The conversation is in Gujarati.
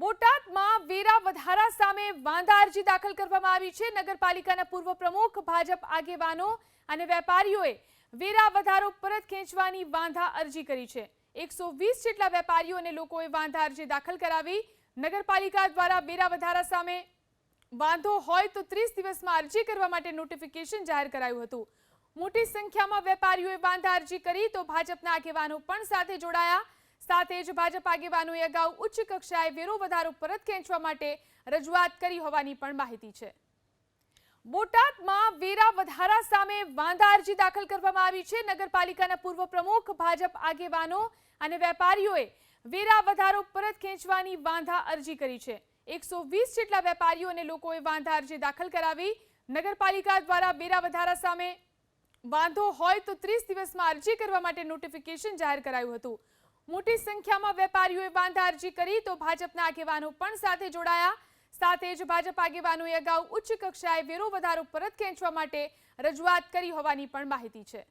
બોટાદમાં વેરા વધારા સામે વાંધા અરજી દાખલ કરવામાં આવી છે. નગરપાલિકાના પૂર્વ પ્રમુખ, ભાજપ આગેવાનો અને વેપારીઓએ વેરા વધારો પરત ખેંચવાની વાંધા અરજી કરી છે. એકસો વીસ જેટલા વેપારીઓ અને લોકોએ વાંધા અરજી દાખલ કરાવી. નગરપાલિકા દ્વારા વેરા વધારા સામે વાંધો હોય તો ત્રીસ દિવસમાં અરજી કરવા માટે નોટિફિકેશન જાહેર કરાયું હતું. મોટી સંખ્યામાં વેપારીઓએ વાંધા અરજી કરી તો ભાજપના આગેવાનો પણ સાથે જોડાયા. સાથે જ ભાજપ આગેવાનોએ અગાઉ ઉચ્ચ કક્ષાએ વેરો વધારો પરત ખેંચવા માટે રજૂઆત કરી હોવાની પણ માહિતી છે. બોટાદમાં વેરા વધારા સામે વાંધા અરજી દાખલ કરવામાં આવી છે. નગરપાલિકાના પૂર્વ પ્રમુખ, ભાજપ આગેવાનો અને વેપારીઓએ વેરા વધારો પરત ખેંચવાની વાંધા અરજી કરી છે. એકસો વીસ જેટલા વેપારીઓ અને લોકોએ વાંધા અરજી દાખલ કરાવી. નગરપાલિકા દ્વારા વેરા વધારા સામે વાંધો હોય તો ત્રીસ દિવસમાં અરજી કરવા માટે નોટિફિકેશન જાહેર કરાયું હતું. મોટી સંખ્યામાં વેપારીઓએ વાંધા અરજી કરી તો ભાજપના આગેવાનો પણ સાથે જોડાયા. સાથે જ ભાજપ આગેવાનોએ અગાઉ ઉચ્ચ કક્ષાએ વેરો વધારો પરત ખેંચવા માટે રજૂઆત કરી હોવાની પણ માહિતી છે.